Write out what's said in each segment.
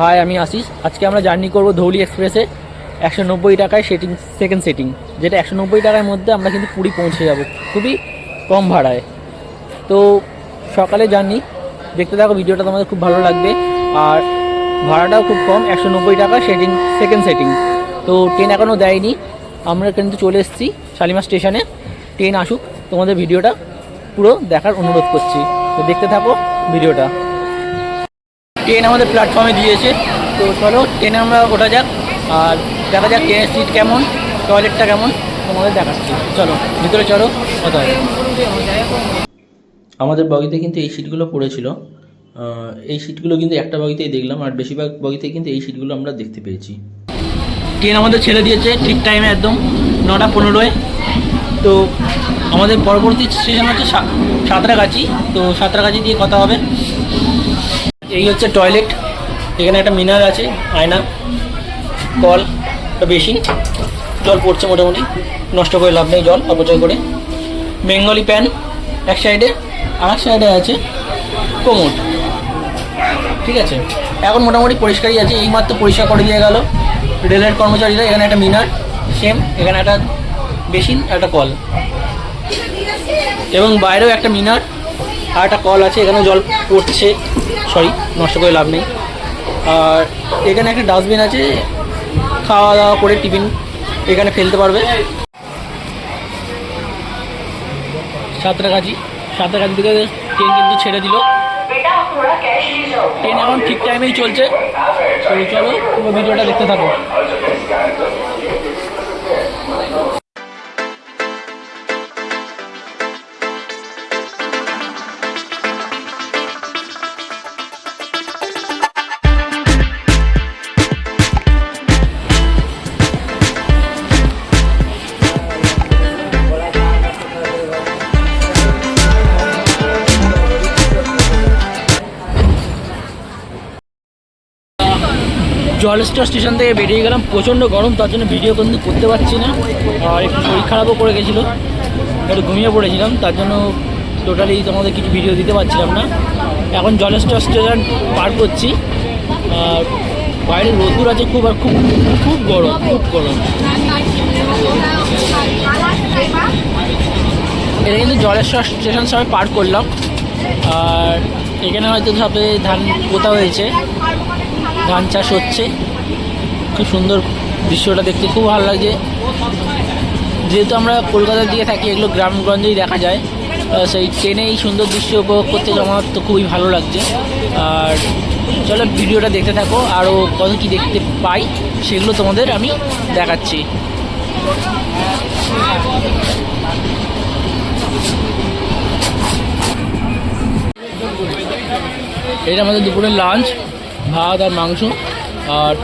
High, আমি আশিস। আজকে আমরা জার্নি করব ধৌলি এক্সপ্রেসে। একশো নব্বই টাকায় সেটিং সেকেন্ড সেটিং যেটা একশো নব্বই টাকার মধ্যে আমরা কিন্তু পুরী পৌঁছে যাব। খুবই কম ভাড়ায়। তো সকালে জার্নি। দেখতে থাকো, ভিডিওটা তোমাদের খুব ভালো লাগবে। আর ভাড়াটাও খুব কম, একশো নব্বই টাকা সেটিং সেকেন্ড সেটিং তো ট্রেন এখনও দেয়নি। আমরা কিন্তু চলে এসেছি শালিমা স্টেশনে। ট্রেন আসুক, তোমাদের ভিডিওটা পুরো দেখার অনুরোধ করছি। তো দেখতে থাকো ভিডিওটা। ট্রেন আমাদের প্ল্যাটফর্মে দিয়েছে। তো চলো ট্রেনে আমরা ওঠা যাক। আর দেখা যাক ট্রেনের সিট কেমন টয়লেটটা কেমন তোমাদের দেখাচ্ছি। চলো ভিতরে চলো কথা হবে আমাদের বগিতে কিন্তু এই সিটগুলো পড়েছিল। এই সিটগুলো কিন্তু একটা বগিতেই দেখলাম আর বেশিরভাগ বগিতে কিন্তু এই সিটগুলো আমরা দেখতে পেয়েছি। ট্রেন আমাদের ছেড়ে দিয়েছে ঠিক টাইমে একদম নটা পনেরোয়। তো আমাদের পরবর্তী স্টেশন হচ্ছে সাঁতরাগাছি। তো সাঁতরাগাছি দিয়ে কথা হবে। এই হচ্ছে টয়লেট এখানে একটা মিনার আছে, আয়না, কল, একটা বেশি জল পড়ছে মোটামুটি, নষ্ট করে লাভ নেই জল, অপচয় করে। বেঙ্গলি প্যান, এক সাইডে, আর এক সাইডে আছে কোমোট ঠিক আছে? এখন মোটামুটি পরিষ্কারই আছে, এইমাত্র পরিষ্কার করে দিয়ে গেল। রেলের কর্মচারীরা, এখানে একটা মিনার সেম এখানে একটা বেসিন একটা কল। এবং বাইরেও একটা মিনার, আর একটা কল আছে এখানে জল পড়ছে। সরি, নষ্ট করে লাভ নেই। আর এখানে একটা ডাস্টবিন আছে, খাওয়া দাওয়া করে টিফিন এখানে ফেলতে পারবে। সাঁতরাগাছি সাঁতরাগাছি থেকে ট্রেন কিন্তু ছেড়ে দিল। ট্রেন এখন ঠিক টাইমেই চলছে। চলো, পুরো ভিডিওটা দেখতে থাকো। জলস্টর স্টেশন থেকে বেরিয়ে গেলাম। প্রচণ্ড গরম, তার জন্য ভিডিও কিন্তু করতে পারছি না। আর একটু শরীর খারাপও করে গেছিল। একটু ঘুমিয়ে পড়েছিলাম, তার জন্য টোটালি তোমাদের কিছু ভিডিও দিতে পারছিলাম না। এখন জলস্টর স্টেশন পার করছি। আর বাইরে রোদুর আছে খুব, আর খুব খুব গরম খুব গরম। এটা কিন্তু জলেশ্বর স্টেশন সবাই পার করলাম। আর এখানে হয়তো সবে ধান পোতা হয়েছে। ধান চাষ হচ্ছে। খুব সুন্দর দৃশ্যটা দেখতে, খুব ভালো লাগছে। যেহেতু আমরা কলকাতার দিকে থাকি, এগুলো গ্রামগঞ্জেই দেখা যায়। সেই ট্রেনে এই সুন্দর দৃশ্য উপভোগ করতে আমার তো খুবই ভালো লাগছে। আর চলো ভিডিওটা দেখতে থাকো, আরও কত কী দেখতে পাই, সেগুলো তোমাদের আমি দেখাচ্ছি। এটা আমাদের দুপুরের লাঞ্চ ভাত আর মাংস। আর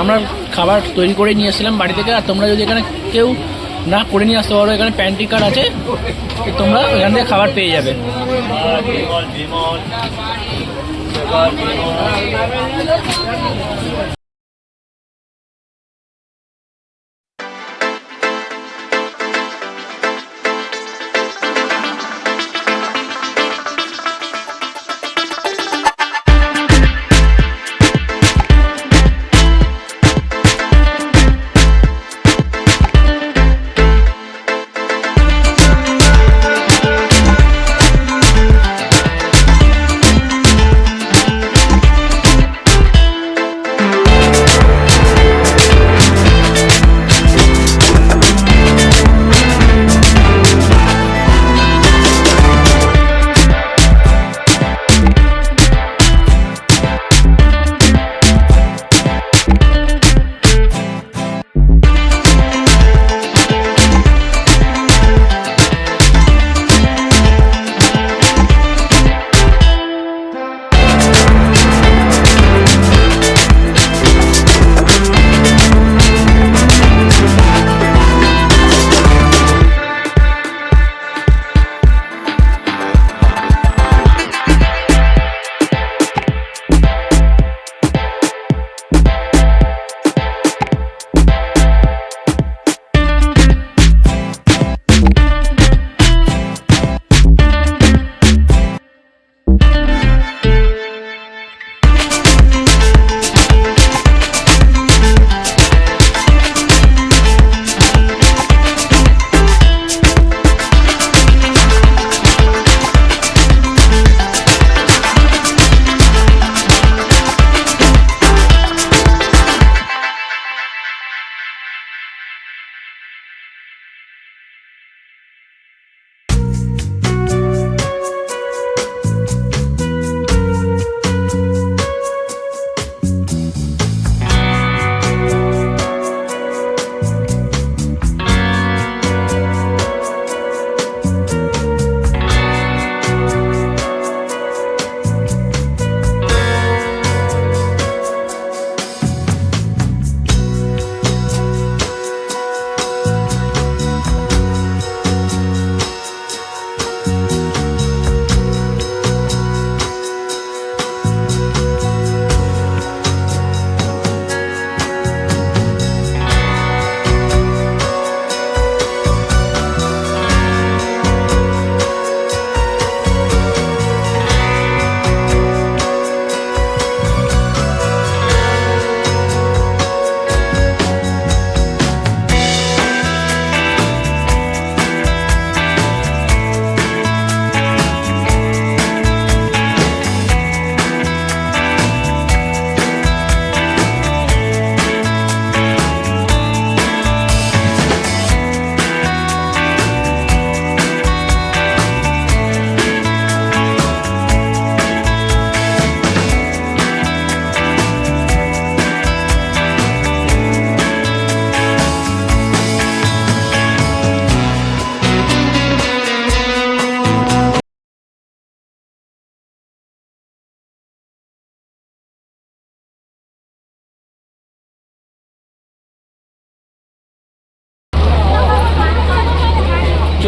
আমরা খাবার তৈরি করে নিয়ে এসেছিলাম বাড়ি থেকে। আর তোমরা যদি এখানে কেউ না করে নিয়ে আসতে পারো, এখানে প্যান্ট্রি কার্ড আছে তোমরা এখান থেকে খাবার পেয়ে যাবে।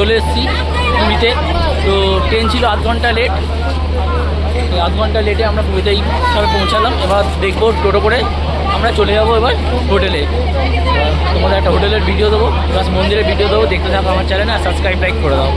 চলে এসেছি পুরীতে। তো ট্রেন ছিল আধ ঘণ্টা লেট আধ ঘণ্টা লেটে আমরা পুরীতেই এইভাবে পৌঁছালাম। এবার দেখব টোটো করে আমরা চলে যাব এবার হোটেলে তোমাদের একটা হোটেলের ভিডিও দেবো প্লাস মন্দিরের ভিডিও দেবো। দেখতে থাকো আমার চ্যানেল আর সাবস্ক্রাইব লাইক করে দাও।